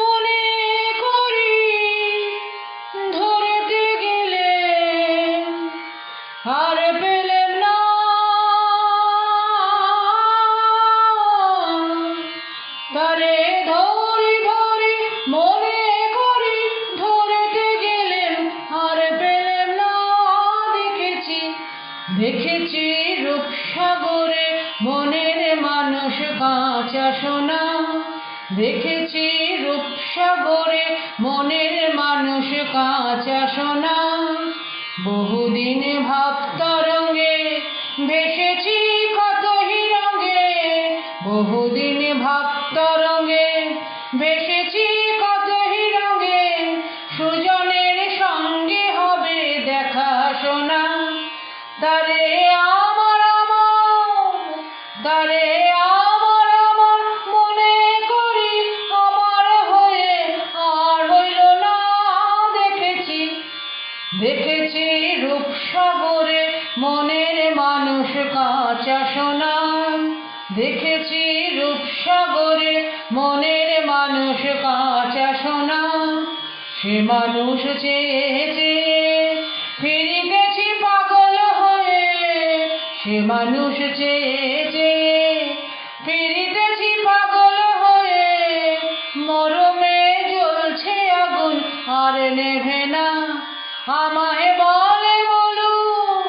মনে করি, ধরতে গেলে আর পেলেন না। মনে করি, ধরতে গেলেন আর পেলেন না। দেখেছি দেখেছি রূপসাগরে মনের মানুষ কাঁচা সোনা দেখেছি রূপসাগরে মনের মানুষ কাঁচা সোনা বহুদিন ভাব তরঙ্গে ভেসেছি কত হিরঙ্গে বহুদিন ভাব তরঙ্গে ভেসেছি কত হিরঙ্গে সুজনের সঙ্গে হবে দেখা শোনা। তারে আমার তারে আমার আমার মনে করি, আমার হয়ে আর হইল না, দেখেছি। দেখেছি রূপসাগরে মনের মানুষ কাঁচা সোনা। দেখেছি রূপসাগরে মনের মানুষ কাঁচা সোনা। সে মানুষ ফিরিতেছি পাগল হয়ে সে মানুষ চেয়েছে ফিরিতেছি পাগল হয়ে, মরমে জ্বলছে আগুন, আর নেভে না। আমায় বলে বলুক,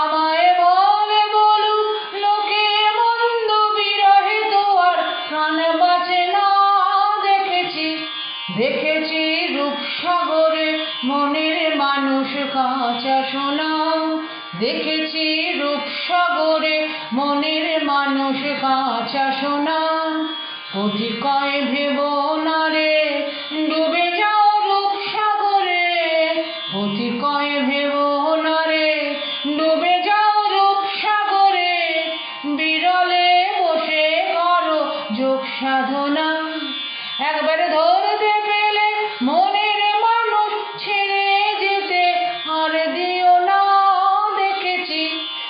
আমায় বলে বলুক, লোকে মন্দ বিরহে আর প্রাণ বাঁচে না। দেখেছি দেখেছি রূপসাগরে মনের মানুষ কাঁচা সোনা। দেখেছি রূপসাগরে মনের মানুষ কাঁচা সোনা। অতি কয় ভেব না রে, ডুবে যাও রূপসাগরে। কয় ভেব না রে, ডুবে যাও রূপসাগরে। বিরলে বসে করো যোগ সাধনা। একবার ধরতে